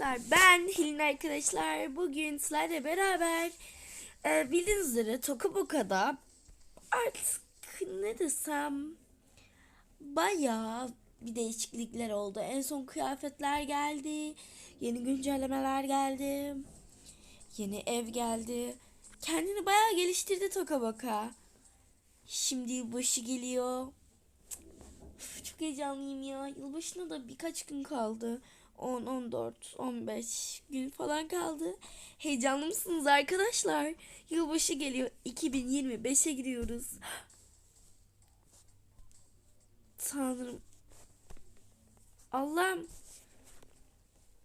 arkadaşlar ben Hilin arkadaşlar bugün sizlerle beraber e, bildiğiniz üzere Tokaboka'da artık ne desem bayağı bir değişiklikler oldu. En son kıyafetler geldi, yeni güncellemeler geldi, yeni ev geldi. Kendini bayağı geliştirdi Tokaboka. Şimdi yılbaşı geliyor. Üf, Çok heyecanlıyım ya. Yılbaşına da birkaç gün kaldı. 10, 14, 15 gün falan kaldı. Heyecanlı mısınız arkadaşlar? Yılbaşı geliyor. 2025'e giriyoruz. Tanrım. Allah'ım.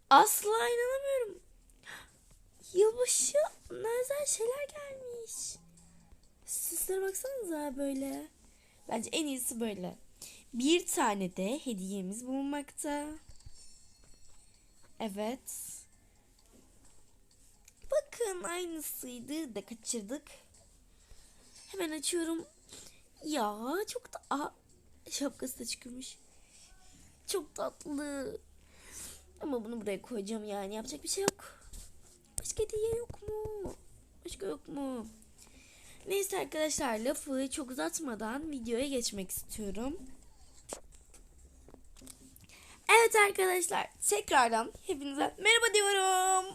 Asla inanamıyorum. Yılbaşı özel şeyler gelmiş. Süslere baksanıza böyle. Bence en iyisi böyle. Bir tane de hediyemiz bulunmakta. Evet. Bakın aynısıydı da kaçırdık. Hemen açıyorum. Ya çok da... Aa, şapkası da çıkmış. Çok tatlı. Ama bunu buraya koyacağım yani. Yapacak bir şey yok. Başka hediye yok mu? Başka yok mu? Neyse arkadaşlar lafı çok uzatmadan videoya geçmek istiyorum. Evet arkadaşlar tekrardan hepinize merhaba diyorum.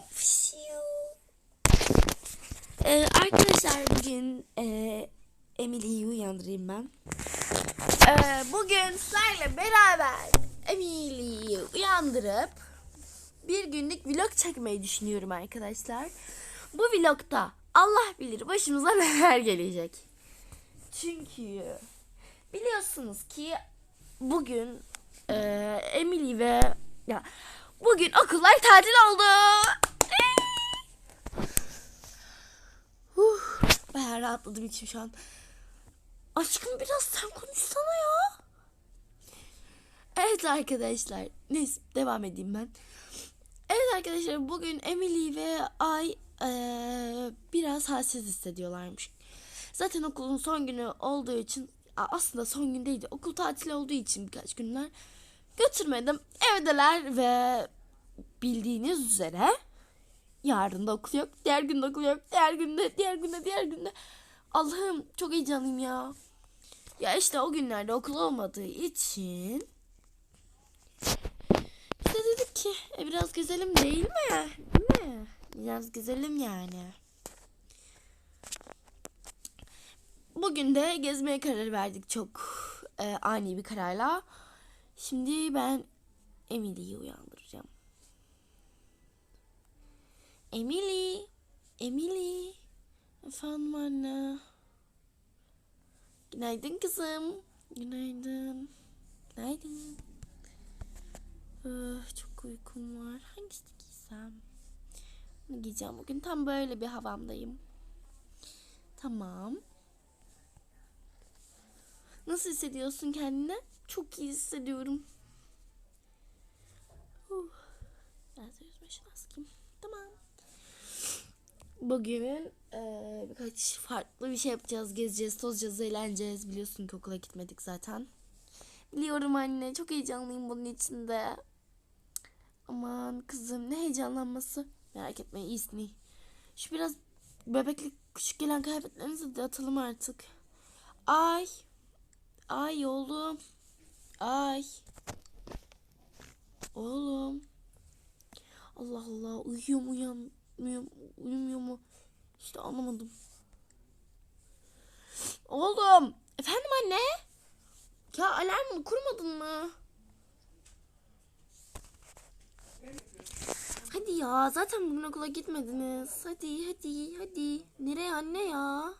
Ee, arkadaşlar bugün e, Emily'yi uyandırayım ben. Ee, bugün sizlerle beraber Emily'yi uyandırıp bir günlük vlog çekmeyi düşünüyorum arkadaşlar. Bu vlogda Allah bilir başımıza neler gelecek. Çünkü biliyorsunuz ki bugün e, Emily ve ya bugün okullar tatil oldu. uh, bayağı rahatladım içim şu an. Aşkım biraz sen konuşsana ya. Evet arkadaşlar. Neyse devam edeyim ben. Evet arkadaşlar bugün Emily ve Ay eee, biraz halsiz hissediyorlarmış. Zaten okulun son günü olduğu için aslında son gün değildi. Okul tatili olduğu için birkaç günler götürmedim. Evdeler ve bildiğiniz üzere yarın da okul yok. Diğer gün de okul yok. Diğer günde, diğer günde, diğer günde. Allah'ım çok heyecanlıyım ya. Ya işte o günlerde okul olmadığı için de dedik ki e, biraz gezelim değil mi? Değil mi? Biraz gezelim yani. Bugün de gezmeye karar verdik çok e, ani bir kararla. Şimdi ben Emily'yi uyandıracağım. Emily, Emily. Efendim anne. Günaydın kızım. Günaydın. Günaydın. Ah, çok uykum var. Hangisini giysem? Bunu giyeceğim. Bugün tam böyle bir havamdayım. Tamam. Nasıl hissediyorsun kendini? Çok iyi hissediyorum. Uh. Biraz da yüzme şansım. Tamam. Bugün eee, birkaç farklı bir şey yapacağız. Gezeceğiz, tozacağız, eğleneceğiz. Biliyorsun ki okula gitmedik zaten. Biliyorum anne. Çok heyecanlıyım bunun içinde. Aman kızım ne heyecanlanması. Merak etme iyisin iyi. Şu biraz bebeklik küçük gelen kıyafetlerinizi de atalım artık. Ay. Ay oğlum. Ay. Oğlum. Allah Allah uyuyor mu uyanmıyor mu uyumuyor mu? İşte anlamadım. Oğlum. Efendim anne? Ya alarmını kurmadın mı? Hadi ya zaten bugün okula gitmediniz. Hadi hadi hadi. Nereye anne ya?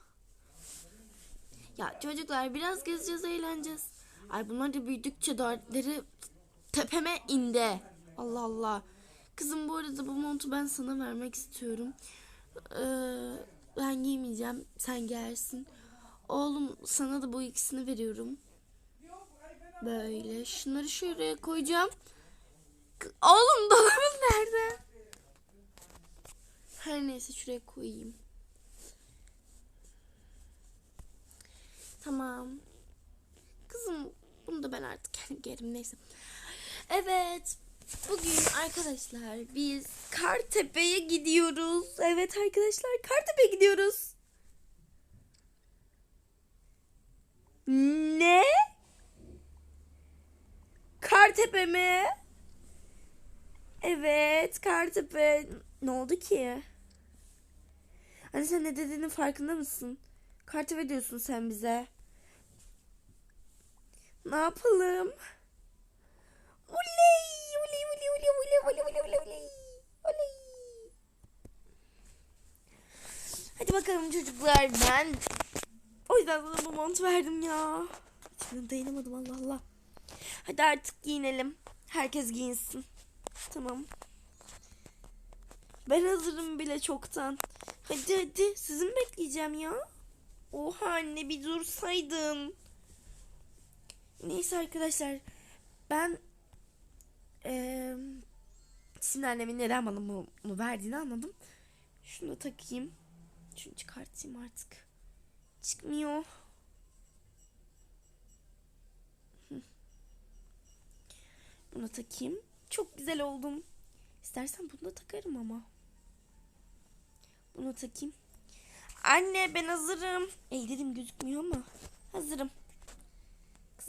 Ya çocuklar biraz gezeceğiz eğleneceğiz. Ay bunlar da büyüdükçe dertleri tepeme indi. Allah Allah. Kızım bu arada bu montu ben sana vermek istiyorum. Ee, ben giymeyeceğim. Sen giyersin. Oğlum sana da bu ikisini veriyorum. Böyle. Şunları şuraya koyacağım. Oğlum dolabın nerede? Her neyse şuraya koyayım. Tamam. Kızım bunu da ben artık kendim giyerim neyse. Evet. Bugün arkadaşlar biz Kartepe'ye gidiyoruz. Evet arkadaşlar Kartepe'ye gidiyoruz. Ne? Kartepe mi? Evet Kartepe. Ne oldu ki? Hani sen ne dediğinin farkında mısın? Kartepe diyorsun sen bize. Ne yapalım? Oley! Oley oley oley oley oley oley oley oley. Oley. Hadi bakalım çocuklar ben o yüzden sana bu mont verdim ya. Şimdi dayanamadım Allah Allah. Hadi artık giyinelim. Herkes giyinsin. Tamam. Ben hazırım bile çoktan. Hadi hadi sizi mi bekleyeceğim ya? Oha anne bir dursaydın. Neyse arkadaşlar ben eee şimdi annemin neden bana bunu, verdiğini anladım. Şunu da takayım. Şunu çıkartayım artık. Çıkmıyor. Bunu takayım. Çok güzel oldum. İstersen bunu da takarım ama. Bunu takayım. Anne ben hazırım. Ellerim gözükmüyor ama hazırım.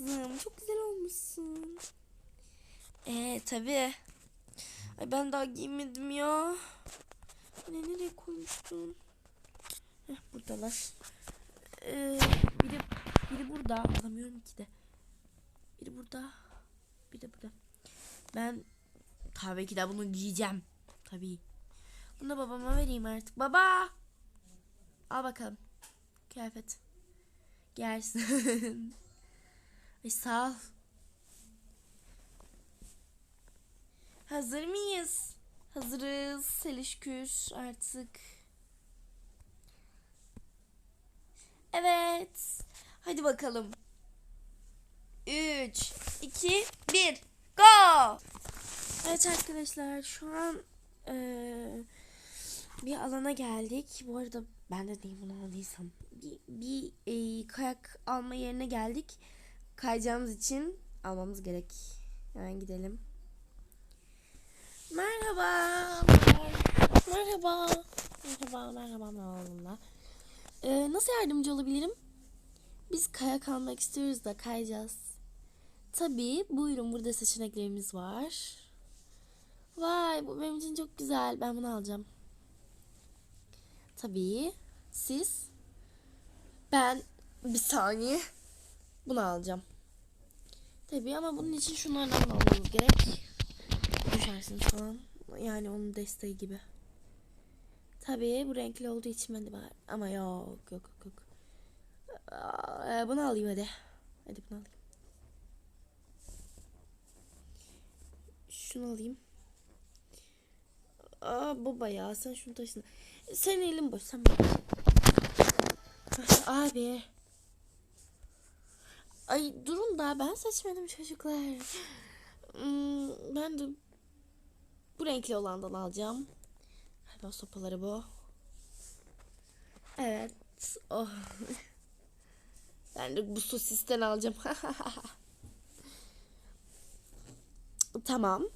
Kızım çok güzel olmuşsun. Ee tabi. Ay ben daha giymedim ya. Anne nereye koymuştun? Heh, buradalar. Ee, biri, biri burada. Alamıyorum ki de. Biri burada. Bir de burada. Ben tabii ki de bunu giyeceğim. Tabii. Bunu babama vereyim artık. Baba! Al bakalım. Kıyafet. Gelsin. Ay sağ ol. Hazır mıyız? Hazırız. Selişkür artık. Evet. Hadi bakalım. 3, 2, 1, go! Evet arkadaşlar şu an eee, bir alana geldik. Bu arada ben de neyim bunu aldıysam. Bir, bir eee, kayak alma yerine geldik. Kayacağımız için almamız gerek. Hemen gidelim. Merhaba. Merhaba. Merhaba, merhaba, merhaba. Ee, nasıl yardımcı olabilirim? Biz kayak almak istiyoruz da kayacağız. Tabii buyurun burada seçeneklerimiz var. Vay bu benim için çok güzel. Ben bunu alacağım. Tabii. Siz? Ben bir saniye. Bunu alacağım. Tabii ama bunun için şunlardan da almamız gerek. Düşersiniz falan. Yani onun desteği gibi. Tabii bu renkli olduğu için ben de var. Ama yok yok yok. yok. Aa, bunu alayım hadi. Hadi bunu alayım. Şunu alayım. Aa baba ya sen şunu taşın. Senin elin boş sen. Abi. Ay durun da ben seçmedim çocuklar. Hmm, ben de bu renkli olandan alacağım. Galiba sopaları bu. Evet. Oh. Ben de bu sosisten alacağım. tamam.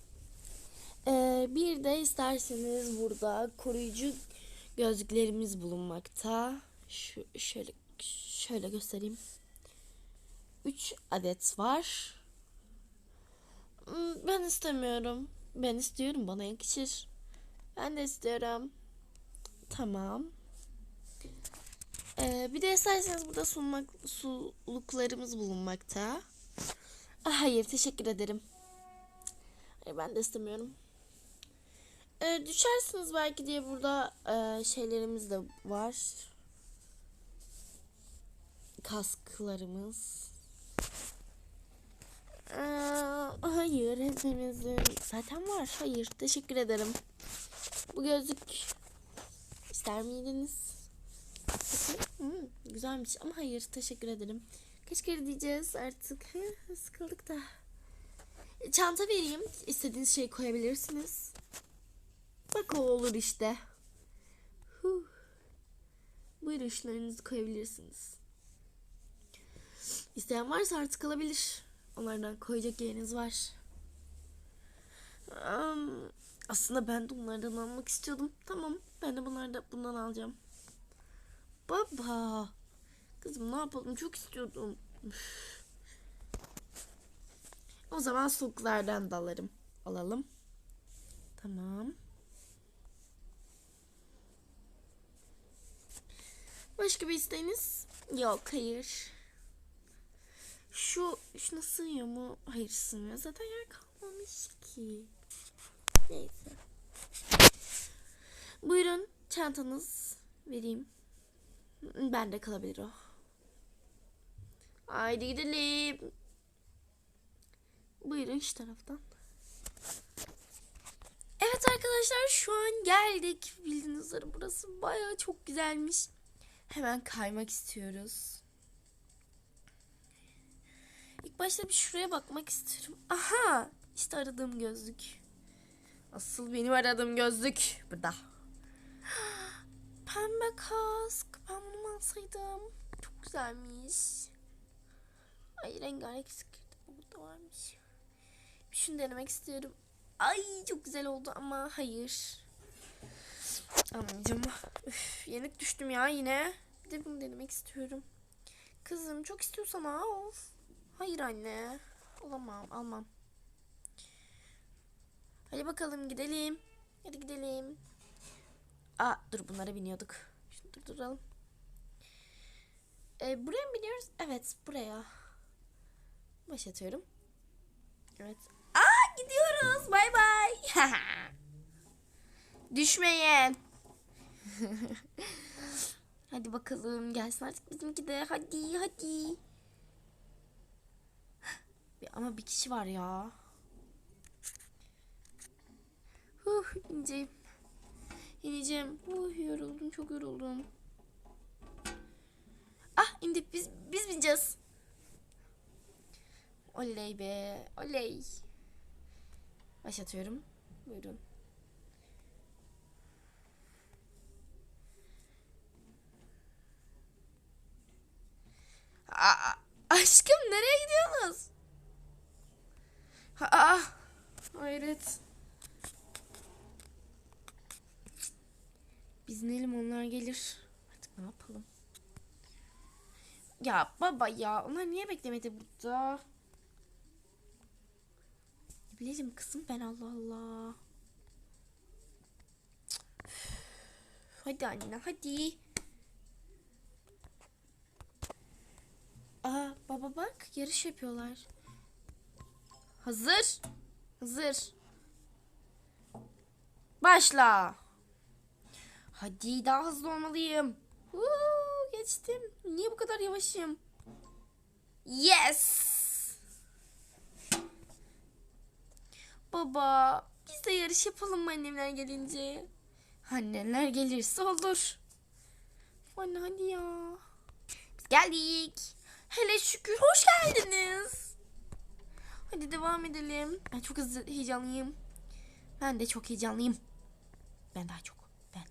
Ee, bir de isterseniz burada koruyucu gözlüklerimiz bulunmakta. Şu şöyle şöyle göstereyim. 3 adet var. Hmm, Ben istemiyorum. Ben istiyorum bana yakışır. Ben de istiyorum. Tamam. Ee, bir de isterseniz burada sunmak, suluklarımız bulunmakta. Ah, hayır teşekkür ederim. Hayır, ben de istemiyorum. Ee, düşersiniz belki diye burada e, şeylerimiz de var. Kasklarımız. Ee, hayır hepimizin zaten var. Hayır teşekkür ederim. Bu gözlük ister miydiniz? Hmm, güzelmiş ama hayır teşekkür ederim. Kaç kere diyeceğiz artık. Sıkıldık da. E, Çanta vereyim. İstediğiniz şeyi koyabilirsiniz. Bak o olur işte. Huh. Buyurun şunlarınızı koyabilirsiniz. İsteyen varsa artık alabilir. Onlardan koyacak yeriniz var. Am, aslında ben de onlardan almak istiyordum. Tamam ben de bunlardan bundan alacağım. Baba. Kızım ne yapalım çok istiyordum. O zaman soğuklardan da. Alalım. Tamam. Başka bir isteğiniz? Yok hayır. Şu şuna sığıyor mu? Hayır sığmıyor. Zaten yer kalmamış ki. Neyse. Buyurun çantanız vereyim. Bende kalabilir o. Haydi gidelim. Buyurun şu taraftan. Evet arkadaşlar şu an geldik. Bildiğiniz üzere burası baya çok güzelmiş. Hemen kaymak istiyoruz. İlk başta bir şuraya bakmak istiyorum. Aha işte aradığım gözlük. Asıl benim aradığım gözlük burada. Pembe kask. Ben bunu alsaydım? Çok güzelmiş. Ay rengarenk sıkırdı. Burada varmış. Şunu denemek istiyorum. Ay çok güzel oldu ama hayır. Almayacağım. Üf, yenik düştüm ya yine. Bir de bunu denemek istiyorum. Kızım çok istiyorsan al. Hayır anne. Alamam almam. Hadi bakalım gidelim. Hadi gidelim. Aa dur bunlara biniyorduk. Şunu durduralım. Ee, buraya mı biniyoruz? Evet buraya. Başlatıyorum. Evet. Aa gidiyoruz. Bay bay. Düşmeyin. hadi bakalım gelsin artık bizimki de. Hadi hadi. Ama bir kişi var ya. Huh ineceğim. İneceğim. Uh yoruldum çok yoruldum. Ah indik biz biz bineceğiz. Oley be oley. Başlatıyorum. Buyurun. Aa, aşkım nereye gidiyorsunuz? Ha, aa, hayret. Biz inelim onlar gelir. Artık ne yapalım? Ya baba ya onlar niye beklemedi burada? Ne bileyim kızım ben Allah Allah. Hadi anne hadi. Aa baba bak yarış yapıyorlar. Hazır. Hazır. Başla. Hadi daha hızlı olmalıyım. Huu, geçtim. Niye bu kadar yavaşım? Yes. Baba, biz de yarış yapalım mı annemler gelince? Anneler gelirse olur. Anne hadi ya. Biz geldik. Hele şükür hoş geldiniz. Hadi devam edelim. Ben çok hızlı heyecanlıyım. Ben de çok heyecanlıyım. Ben daha çok. Ben.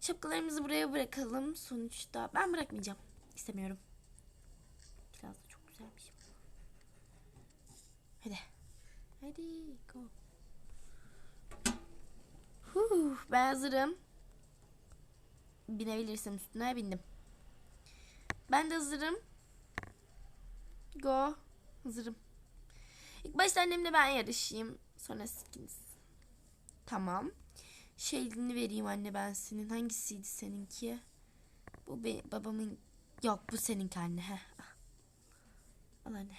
Şapkalarımızı buraya bırakalım. Sonuçta ben bırakmayacağım. İstemiyorum. Biraz da çok güzelmiş. Hadi. Hadi go. Huh, ben hazırım. Binebilirsem üstüne bindim. Ben de hazırım. Go. Hazırım. İlk başta annemle ben yarışayım. Sonra siz ikiniz. Tamam. Şeyini vereyim anne ben senin. Hangisiydi seninki? Bu be babamın. Yok bu seninki anne. Heh. Al anne.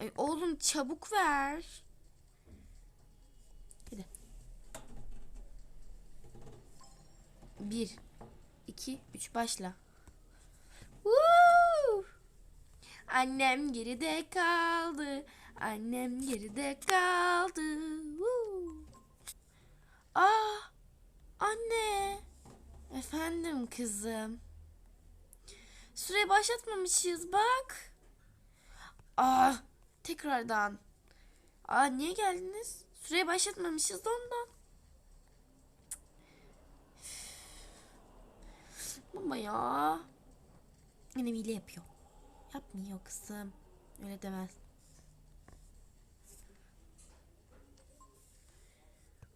Ay oğlum çabuk ver. Hadi. Bir, iki, üç başla. Woo! Annem geride kaldı. Annem geride kaldı. Woo! Aa! Anne. Efendim kızım. Süreyi başlatmamışız bak. Aa! Tekrardan. Aa niye geldiniz? Süreyi başlatmamışız da ondan. Baba ya. Yine hile yapıyor. Yapmıyor kızım. Öyle demez.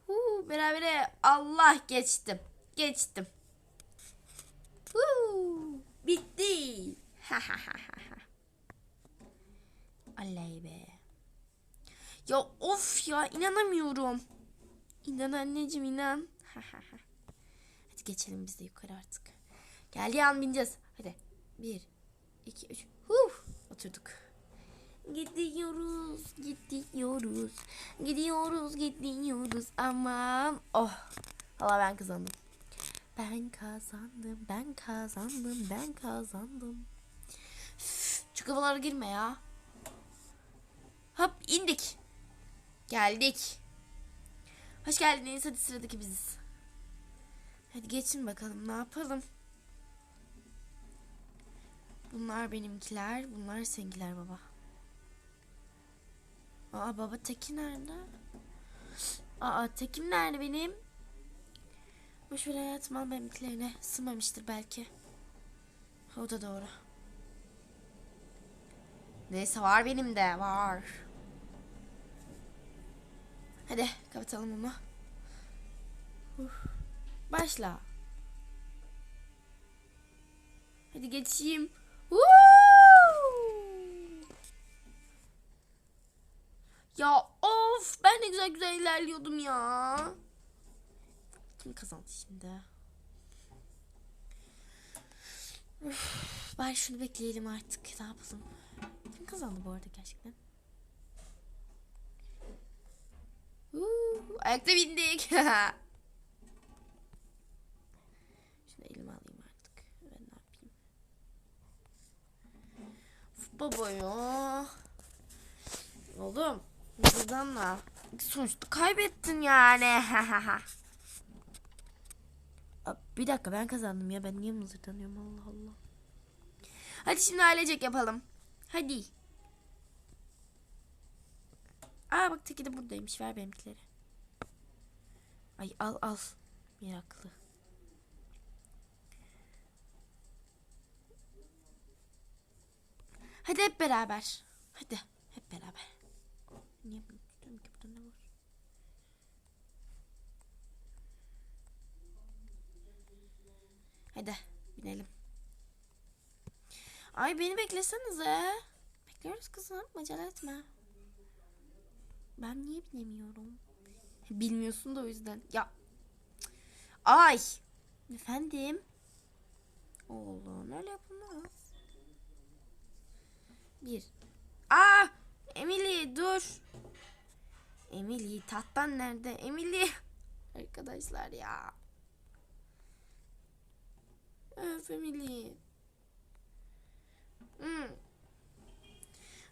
Woo, berabere Allah geçtim. Geçtim. Woo, bitti. Aley be. Ya of ya inanamıyorum. İnan anneciğim inan. Hadi geçelim biz de yukarı artık. Geldi an bineceğiz. Hadi. Bir, iki, üç. Huh, oturduk. Gidiyoruz, gidiyoruz. Gidiyoruz, gidiyoruz. Aman. Oh. Valla ben kazandım. Ben kazandım, ben kazandım, ben kazandım. Üf, Şu kafalara girme ya. Hop indik. Geldik. Hoş geldiniz. Hadi sıradaki biziz. Hadi geçin bakalım ne yapalım. Bunlar benimkiler. Bunlar seninkiler baba. Aa baba Tekin nerede? Aa Tekin nerede benim? Boş ver hayatım benimkilerine. Sığmamıştır belki. O da doğru. Neyse var benim de var. Hadi kapatalım onu. Uf. Başla. Hadi geçeyim. Ya of ben ne güzel güzel ilerliyordum ya. Kim kazandı şimdi? Üf, bari şunu bekleyelim artık. Ne yapalım? Kim kazandı bu arada gerçekten? Uuu, ayakta bindik. Şunu elime alayım artık. Ben ne yapayım? Uf, baba ya. Oğlum. Hızlanma. Sonuçta kaybettin yani. Bir dakika ben kazandım ya. Ben niye mızırdanıyorum Allah Allah. Hadi şimdi ailecek yapalım. Hadi. Aa bak teki de buradaymış. Ver benimkileri. Ay al al. Meraklı. Hadi hep beraber. Hadi hep beraber. Niye bunu tutuyorum ki burada ne var? Hadi binelim. Ay beni beklesenize. Bekliyoruz kızım. Acele etme. Ben niye binemiyorum? Bilmiyorsun da o yüzden. Ya. Ay. Efendim. Oğlum öyle yapılmaz. Bir. Aa! Emily dur. Emily tattan nerede? Emily. Arkadaşlar ya. Öf Emily. Hmm.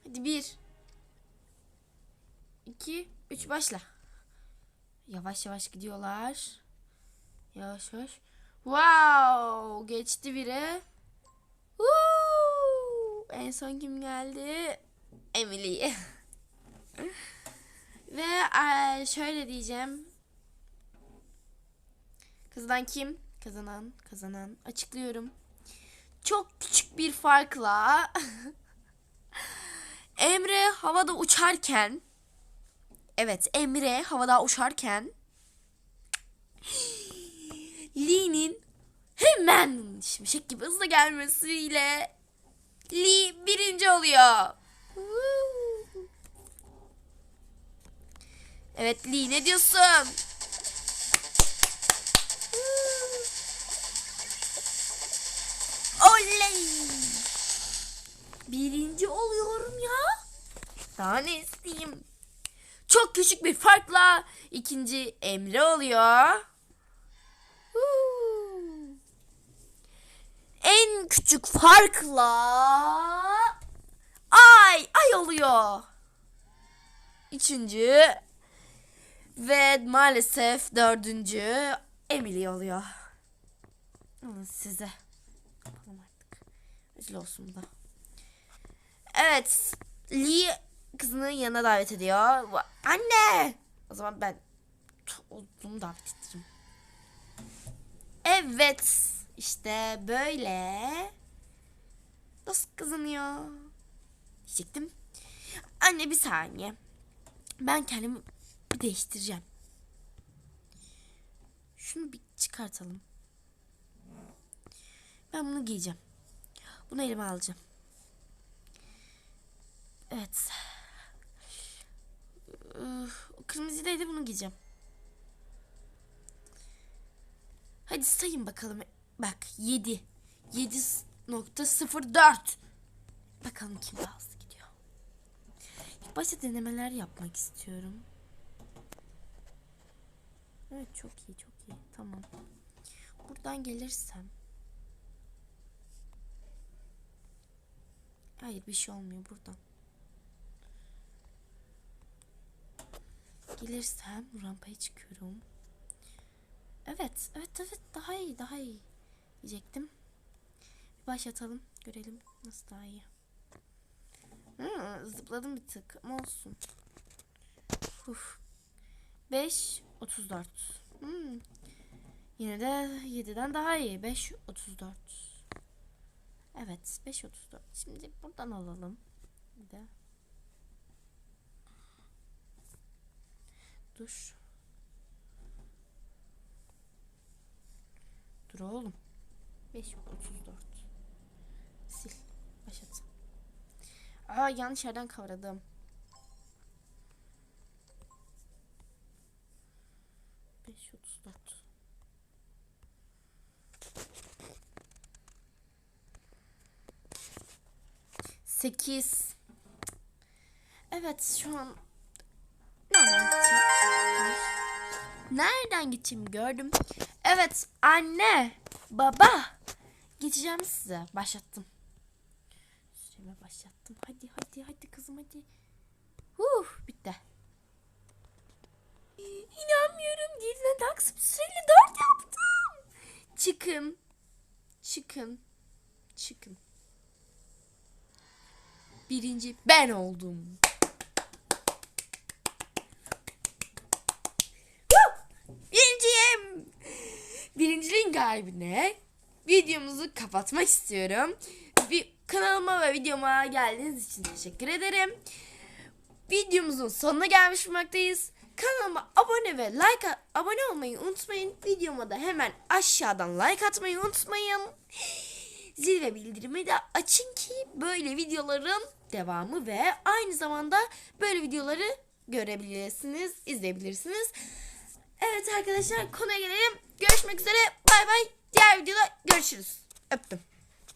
Hadi bir. İki, üç başla. Yavaş yavaş gidiyorlar. Yavaş yavaş. Wow! Geçti biri. Woo! En son kim geldi? Emily. Ve eee, şöyle diyeceğim. Kızdan kim? Kazanan, kazanan. Açıklıyorum. Çok küçük bir farkla Emre havada uçarken Evet Emre havada uçarken Lee'nin hemen şimşek gibi hızla gelmesiyle Lee birinci oluyor. Evet Lee ne diyorsun? Oley! Birinci oluyorum ya. Daha ne isteyeyim? Çok küçük bir farkla ikinci Emre oluyor. Huu. En küçük farkla Ay, Ay oluyor. Üçüncü ve maalesef dördüncü Emily oluyor. Alın size. Yapalım olsun da. Evet. Lee kızını yanına davet ediyor. Anne! O zaman ben onu davet ettireyim. Evet. işte böyle. Nasıl kızanıyor? Diyecektim. Anne bir saniye. Ben kendimi bir değiştireceğim. Şunu bir çıkartalım. Ben bunu giyeceğim. Bunu elime alacağım. Evet. O kırmızıdaydı bunu giyeceğim. Hadi sayın bakalım. Bak 7. 7.04. Bakalım kim daha hızlı gidiyor. İlk başta denemeler yapmak istiyorum. Evet çok iyi çok iyi. Tamam. Buradan gelirsem. Hayır bir şey olmuyor buradan. Gelirsem rampaya çıkıyorum. Evet, evet, evet. Daha iyi, daha iyi. Diyecektim. Başlatalım. Görelim nasıl daha iyi. Hı, zıpladım bir tık ama olsun. Uf. 5, 34. Hmm. Yine de 7'den daha iyi. 5, 34. Evet, 5, 34. Şimdi buradan alalım. Bir de. Dur. Dur oğlum. 5 34. Başlat. Aa yanlış yerden kavradım. Sekiz. Evet şu an nereden gideceğim? Nereden gideceğimi gördüm. Evet anne, baba. Geçeceğim size. Başlattım. Başlattım. Hadi hadi hadi kızım hadi. Huh bitti. İnanmıyorum. Diğerine taksip süreli dört yaptım. Çıkın. Çıkın. Çıkın. Birinci ben oldum. Birinciyim. Birinciliğin galibine videomuzu kapatmak istiyorum. Kanalıma ve videoma geldiğiniz için teşekkür ederim. Videomuzun sonuna gelmiş bulunmaktayız. Kanalıma abone ve like abone olmayı unutmayın. Videoma da hemen aşağıdan like atmayı unutmayın. Zil ve bildirimi de açın ki böyle videoların devamı ve aynı zamanda böyle videoları görebilirsiniz, izleyebilirsiniz. Evet arkadaşlar konuya gelelim. Görüşmek üzere. Bay bay. Diğer videoda görüşürüz. Öptüm.